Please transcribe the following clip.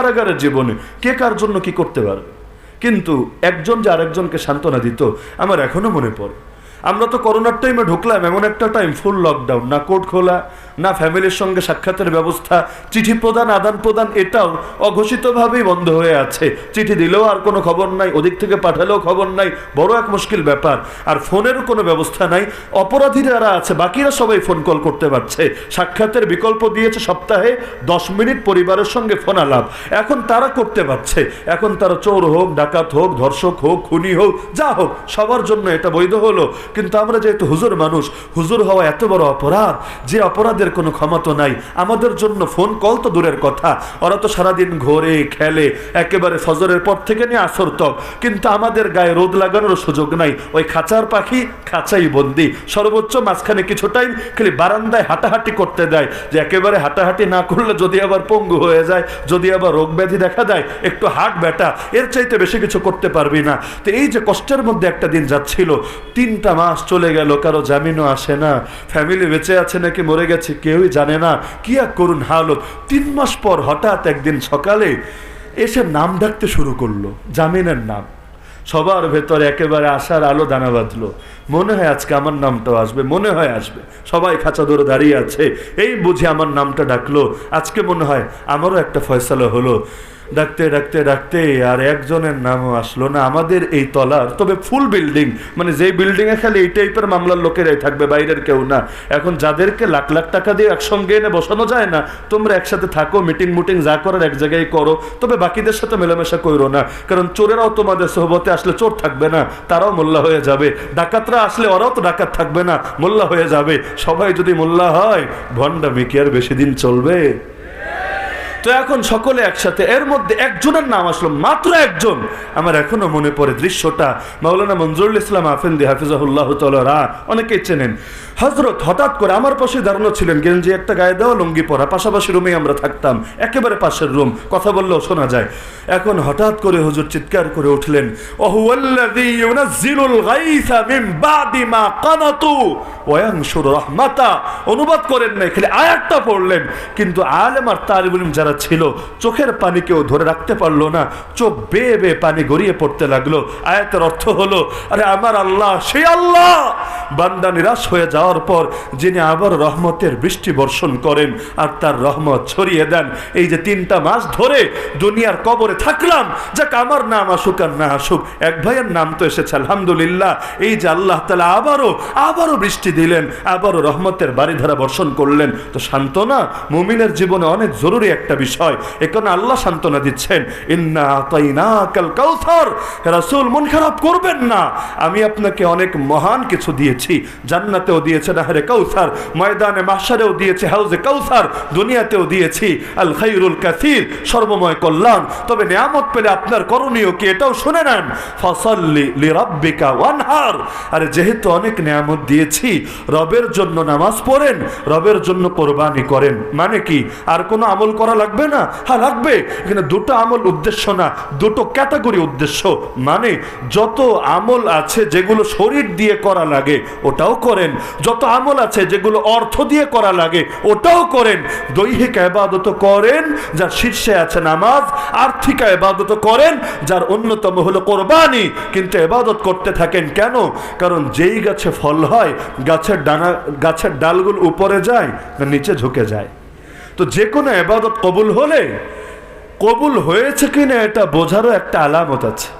কারাগারের জীবনে কে কার জন্য কি করতে পারবে কিন্তু একজন যে আরেকজনকে সান্ত্বনা দিত, আমার এখনও মনে পড়ে। আমরা তো করোনার টাইমে ঢুকলাম, এমন একটা টাইম ফুল লকডাউন না কোর্ট খোলা, না ফ্যামিলির সঙ্গে সাক্ষাতের ব্যবস্থা, চিঠি প্রদান, আদান প্রদান, এটাও অঘোষিতভাবেই বন্ধ হয়ে আছে। চিঠি দিলেও আর কোনো খবর নাই, ওদিক থেকে পাঠালেও খবর নাই, বড় এক মুশকিল ব্যাপার। আর ফোনেরও কোনো ব্যবস্থা নাই অপরাধী যারা আছে, বাকিরা সবাই ফোন কল করতে পারছে। সাক্ষাতের বিকল্প দিয়েছে সপ্তাহে দশ মিনিট পরিবারের সঙ্গে ফোন আলাপ। এখন তারা করতে পারছে। এখন তারা চোর হোক, ডাকাত হোক, ধর্ষক হোক, খুনি হোক, যা হোক, সবার জন্য এটা বৈধ হলো। কিন্তু আমরা যেহেতু হুজুর মানুষ, হুজুর হওয়া এত বড় অপরাধ, যে অপরাধের কোনো ক্ষমতা নাই। আমাদের জন্য ফোন কল তো দূরের কথা। ওরা তো সারাদিন ঘোরে, খেলে, একেবারে ফজরের পর থেকে নিয়ে আসর তক। কিন্তু আমাদের গায়ে রোদ লাগানোর সুযোগ নাই। ওই খাঁচার পাখি খাঁচাই বন্দি। সর্বোচ্চ মাঝখানে কিছু টাইম খালি বারান্দায় হাঁটাহাঁটি করতে দেয়। যে একেবারে হাঁটাহাঁটি না করলে যদি আবার পঙ্গু হয়ে যায়, যদি আবার রোগ ব্যাধি দেখা দেয়, একটু হাট ব্যাটা। এর চাইতে বেশি কিছু করতে পারবি না। তো এই যে কষ্টের মধ্যে একটা দিন যাচ্ছিল, তিনটা মাস চলে গেল, কারও জামিনও আসে না। ফ্যামিলি বেঁচে আছে নাকি মরে গেছে কেউই জানে না। কি আর করুন হালত? তিন মাস পর হঠাৎ একদিন সকালে এসে নাম ডাকতে শুরু করল, জামিনের নাম। সবার ভেতরে একেবারে আসার আলো দানা বাঁধলো। মনে হয় আজকে আমার নামটাও আসবে, মনে হয় আসবে। সবাই খাঁচা ধরে দাঁড়িয়ে আছে। এই বুঝে আমার নামটা ডাকলো। আজকে মনে হয় আমারও একটা ফয়সালা হলো। ডাকতে ডাকতে ডাকতে, আর একজনের নামও আসলো না। আমাদের এই তলার, তবে ফুল বিল্ডিং মানে যেই বিল্ডিং এ খালি এই টাইপের মামলার লোকেরাই থাকবে, বাইরের কেউ না। এখন যাদেরকে লাখ লাখ টাকা দিয়ে একসঙ্গে এনে বসানো যায় না, তোমরা একসাথে থাকো মিটিং মুটিং যা করার এক জায়গায় করো, তবে বাকিদের সাথে মেলামেশা করো না। কারণ চোরেরাও তোমাদের সোহবতে আসলে চোর থাকবে না, তারাও মোল্লা হয়ে যাবে। ডাকাতরা আসলে ওরাও তো ডাকাত থাকবে না, মোল্লা হয়ে যাবে। সবাই যদি মোল্লা হয়, ভণ্ডামি কি আর বেশি দিন চলবে? তো এখন সকলে একসাথে, এর মধ্যে একজনের নাম আসলো, মাত্র একজন। আমার এখনও মনে পড়ে দৃশ্যটা। মাওলানা মঞ্জুরুল ইসলাম আফেন্দি, হাফিজাহুল্লাহ তালা অনেকেই চেনেন। হজরত হঠাৎ করে আমার পাশে দাঁড়ানো ছিলেন গেঞ্জি একটা গায়ে দেওয়া লুঙ্গি পরা, পাশাপাশি রুমেই আমরা থাকতাম, একেবারে পাশের রুম, কথা বললেও শোনা যায়। এখন হঠাৎ করে হুজুর চিৎকার করে উঠলেন অনুবাদ করেন না খালি আয়াতটা পড়লেন। কিন্তু আলেম আর তালিবুল যারা ছিল, চোখের পানি কেউ ধরে রাখতে পারল না, চোখ বেয়ে বেয়ে পানি গড়িয়ে পড়তে লাগল। আয়াতের অর্থ হলো, আরে আমার আল্লাহ, সেই আল্লাহ! বান্দা নিরাশ হয়ে যাওয়ার পর যিনি আবার রহমতের বৃষ্টি বর্ষণ করেন আর তার রহমত ছড়িয়ে দেন, এই যে তিনটা মাস ধরে দুনিয়ার কবরে থাকলাম, যাক আমার নাম আসুক আর না আসুক, এক ভাইয়ের নাম তো এসেছে, আলহামদুলিল্লাহ। এই যে আল্লাহ তালা আবারও আবারও বৃষ্টি দিলেন, আবারও রহমতের বাড়িধারা বর্ষণ করলেন। তো সান্ত্বনা, মুমিনের জীবনে অনেক জরুরি একটা বিষয়। এখানে আল্লাহ সান্ত্বনা দিচ্ছেন, ইন্না করবেন না। আমি আপনাকে অনেক মহান কিছু দিয়েছি, জান্নাতেও দিয়েছে নাহরে কাউসার, ময়দানে মাসারেও দিয়েছে, হাউজে কাউসার, দুনিয়াতেও দিয়েছি। আল খাইরুল কাসির, সর্বময় কল্যাণ। তবে নিয়ামত পেলে আপনার করণীয় কি এটাও শুনে নেন। ফসল্লি লিরাব্বিকা ওয়ানহার। আরে যেহেতু অনেক নিয়ামত দিয়েছি, রবের জন্য নামাজ পড়েন, রবের জন্য কোরবানি করেন মানে কি? আর কোনো আমল করা লাগবে না? হ্যাঁ লাগবে। এখানে দুটো আমল উদ্দেশ্য না, দুটো ক্যাটাগরি উদ্দেশ্য। মানে যত আমল আছে, যেগুলো শরীর দিয়ে করা লাগে, ওটাও করেন। যত আমল আছে যেগুলো অর্থ দিয়ে করা লাগে, ওটাও করেন। দৈহিক আবাদত করেন যার শীর্ষে আছে নামাজ, আর্থিক আবাদত করেন যার অন্যতম হলো কোরবানি। কিন্তু এবাদত করতে থাকেন কেন? কারণ যেই গাছে ফল হয়, গাছের ডানা, গাছের ডালগুলো উপরে যায় না নিচে ঝুঁকে যায়। তো যে কোনো এবাদত কবুল হলে, কবুল হয়েছে কিনা এটা বোঝারও একটা আলামত আছে।